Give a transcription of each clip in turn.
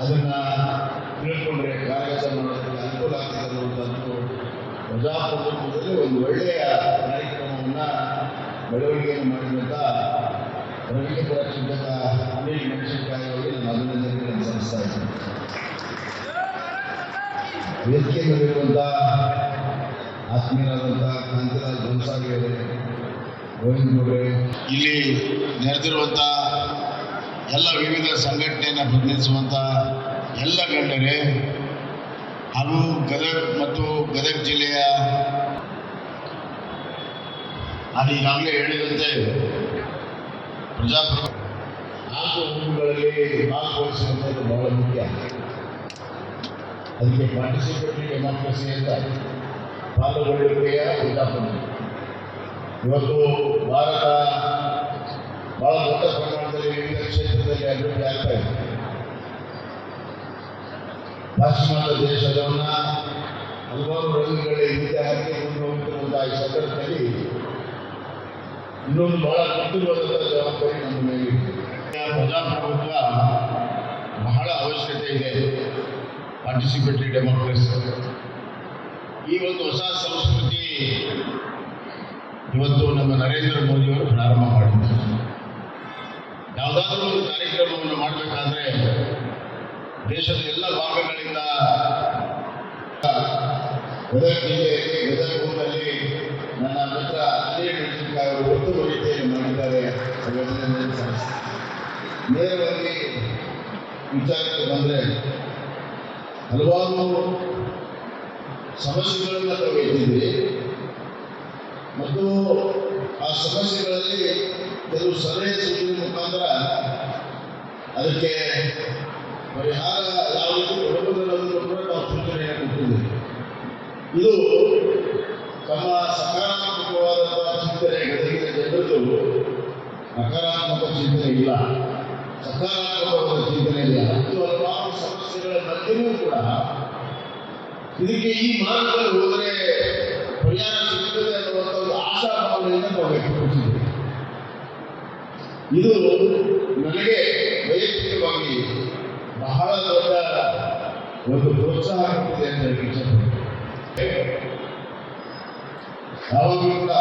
ಅದನ್ನ ತಿಳ್ಕೊಂಡ್ರೆ ಕಾರ್ಯಕ್ರಮ ಮಾಡೋದಕ್ಕೆ ಅನುಕೂಲ ಆಗ್ತದೆ ಅನ್ನುವಂಥದ್ದು ಪ್ರಜಾಪ್ರಭುತ್ವದಲ್ಲಿ ಒಂದು ಒಳ್ಳೆಯ ಕಾರ್ಯಕ್ರಮವನ್ನ ಬೆಳವಣಿಗೆಯನ್ನು ಮಾಡಿದಂತ ರವೀಂದ್ರ ಚಿಂತಕ ಅನಿಲ್ ಮೆಣಸಿನಕಾಯಿ ಅವರಿಗೆ ನಾನು ಅಭಿನಂದನೆಗಳನ್ನು ಸಲ್ಲಿಸ್ತಾ ಇದ್ದೀನಿ ವೇದಿಕೆಯಲ್ಲಿರುವಂಥ ಆತ್ಮೀಯರಾದಂಥ ಕಾಂತಿಲಾಲ್ ಬನ್ಸಾಗಿ ಅವರೇ, ಗೋವಿಂದ ಇಲ್ಲಿ ನೆರೆದಿರುವಂಥ ಎಲ್ಲ ವಿವಿಧ ಸಂಘಟನೆಯನ್ನು ಪ್ರತಿನಿಧಿಸುವಂಥ ಎಲ್ಲ ಗಣ್ಯರೇ, ಹಾಗೂ ಗದಗ ಮತ್ತು ಗದಗ ಜಿಲ್ಲೆಯ ನಾನು ಈಗಾಗಲೇ ಹೇಳಿದಂತೆ ಪ್ರಜಾಪ್ರಭು ನಾಲ್ಕು ಹಂತಗಳಲ್ಲಿ ಭಾಗವಹಿಸುವಂಥದ್ದು ಬಹಳ ಮುಖ್ಯ. ಅದಕ್ಕೆ ಪಾರ್ಟಿಸಿಪೇಟರಿ ಡೆಮಾಕ್ರಸಿ ಅಂತ ಪಾಲ್ಗೊಳ್ಳುವಿಕೆಯ ಉದ್ದಾಪನೆ ಇವತ್ತು ಭಾರತ ಬಹಳ ದೊಡ್ಡ ಪ್ರಮಾಣದಲ್ಲಿ ವಿವಿಧ ಕ್ಷೇತ್ರದಲ್ಲಿ ಅಭಿವೃದ್ಧಿ ಆಗ್ತಾ ಇದೆ ಪಾಶ್ಚಿಮಾತ್ಯ ದೇಶದವನ್ನ ಹಲವಾರು ರಂಗಗಳ ಹಿಂದೆ ಹಾಕಿ ಮುಂದೆ ಈ ಸಂದರ್ಭದಲ್ಲಿ ಇನ್ನೊಂದು ಬಹಳ ಕುಟುಂಬದ ಜವಾಬ್ದಾರಿ ನಮ್ಮ ಮೇಲೆ. ಪ್ರಜಾಪ್ರಭುತ್ವ ಬಹಳ ಅವಶ್ಯಕತೆ ಇದೆ. ಪಾರ್ಟಿಸಿಪೇಟರಿ ಡೆಮೋಕ್ರಸಿ ಈ ಒಂದು ಹೊಸ ಸಂಸ್ಕೃತಿ ಇವತ್ತು ನಮ್ಮ ನರೇಂದ್ರ ಮೋದಿಯವರು ಪ್ರಾರಂಭ ಮಾಡಿದ್ದಾರೆ. ಯಾವುದಾದ್ರೂ ಒಂದು ಕಾರ್ಯಕ್ರಮವನ್ನು ಮಾಡಬೇಕಾದ್ರೆ ದೇಶದ ಎಲ್ಲ ಭಾಗಗಳಿಂದ ಗದಗ ಜಿಲ್ಲೆ ಗದಗ ನನ್ನ ಮಿತ್ರ ಮೆಣಸಿನಕಾಯಿ ಅವರು ಉತ್ತಮ ರೀತಿಯಲ್ಲಿ ಮಾಡಿದ್ದಾರೆ. ನೇರವಾಗಿ ವಿಚಾರಕ್ಕೆ ಬಂದರೆ, ಹಲವಾರು ಸಮಸ್ಯೆಗಳನ್ನು ಎತ್ತಿದ್ವಿ ಮತ್ತು ಆ ಸಮಸ್ಯೆಗಳಲ್ಲಿ ಕೆಲವು ಸಲಹೆ ಸೂಚನೆ ಮುಖಾಂತರ ಅದಕ್ಕೆ ಪರಿಹಾರ ಯಾವ ರೀತಿ ಕೊಡಬಹುದನ್ನೋದನ್ನು ಕೂಡ ನಾವು ಸೂಚನೆಯನ್ನು ಕೊಟ್ಟಿದ್ದೀವಿ ಇದು ತಮ್ಮ ಸಕಾರಾತ್ಮಕವಾದಂತಹ ಚಿಂತನೆ ಗದಗಿನ ಜನರದ್ದು ನಕಾರಾತ್ಮಕ ಚಿಂತನೆ ಇಲ್ಲ. ಸಕಾರಾತ್ಮಕವಾದ ಚಿಂತನೆ ಇಲ್ಲ. ಇದು ಹಲವಾರು ಸಮಸ್ಯೆಗಳ ಮಧ್ಯೆಯೂ ಕೂಡ ಇದಕ್ಕೆ ಈ ಮಾರ್ಗದಲ್ಲಿ ಹೋದರೆ ಪರಿಹಾರ ಸಿಗ್ತದೆ ಅನ್ನುವಂಥ ಒಂದು ಆಶಾಭಾವನೆಯನ್ನು ನಾವು ವ್ಯಕ್ತಪಡಿಸಿದ್ದೇವೆ. ಇದು ನನಗೆ ವೈಯಕ್ತಿಕವಾಗಿ ಬಹಳ ದೊಡ್ಡ ಒಂದು ಪ್ರೋತ್ಸಾಹ ಕೊಟ್ಟಿದೆ ಅಂತ ಹೇಳಿ ಯಾವಾಗಲೂ ಕೂಡ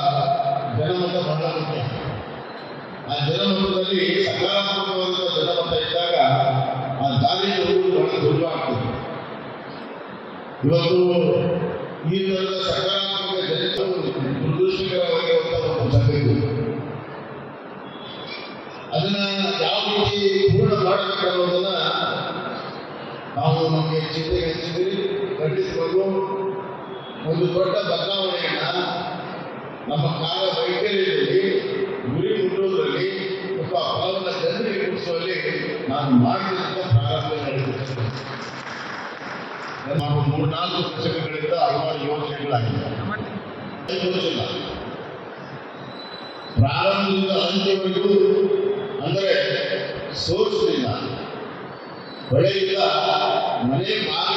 ಜನಮತ ಬಹಳ ಮುಖ್ಯ ಆ ಜನಮತದಲ್ಲಿ ಸಕಾರಾತ್ಮಕವಾದ ಜನಮತ ಇದ್ದಾಗ ಆ ದಾರಿ ಹೋಗುವುದು ಬಹಳ ಸುಲಭ ಆಗ್ತದೆ ಇವತ್ತು ಈ ತರದ ಸಕಾರಾತ್ಮಕ ಜನತೆ ದುರದೃಷ್ಟಕರವಾಗಿರುವಂತಹ ಒಂದು ಸಂಗತಿ ಅದನ್ನ ಯಾವ ರೀತಿ ಪೂರ್ಣ ಮಾಡಬೇಕನ್ನೋದನ್ನ ನಾವು ನಮಗೆ ಚಿಂತೆ ಹೆಚ್ಚಿದ್ದೀರಿ ಖಂಡಿತವಾಗೂ ಒಂದು ದೊಡ್ಡ ಬದಲಾವಣೆಯನ್ನ ನಮ್ಮ ಕಾಲ ವೈಖರಿಯಲ್ಲಿ ಗುರಿ ಮುಟ್ಟುವುದರಲ್ಲಿ ಒಬ್ಬ ಫಲವನ್ನು ಜನರಿಗೆ ಮುಟ್ಟಿಸುವಲ್ಲಿ ನಾನು ಮಾಡಿದಂಥ ಪ್ರಾರಂಭ ನಡೆಯುತ್ತೆ ನಾವು ಮೂರ್ನಾಲ್ಕು ದಶಕಗಳಿಂದ ಹಲವಾರು ಯೋಜನೆಗಳಾಗಿದೆ. ಪ್ರಾರಂಭದಿಂದ ಅಂತ್ಯವರೆಗೂ ಅಂದರೆ ಸೋರ್ಸ್ನಿಂದ ಹೊಳೆಯಿಂದ ಮನೆ ಬಾಗಿಲಿಗೆ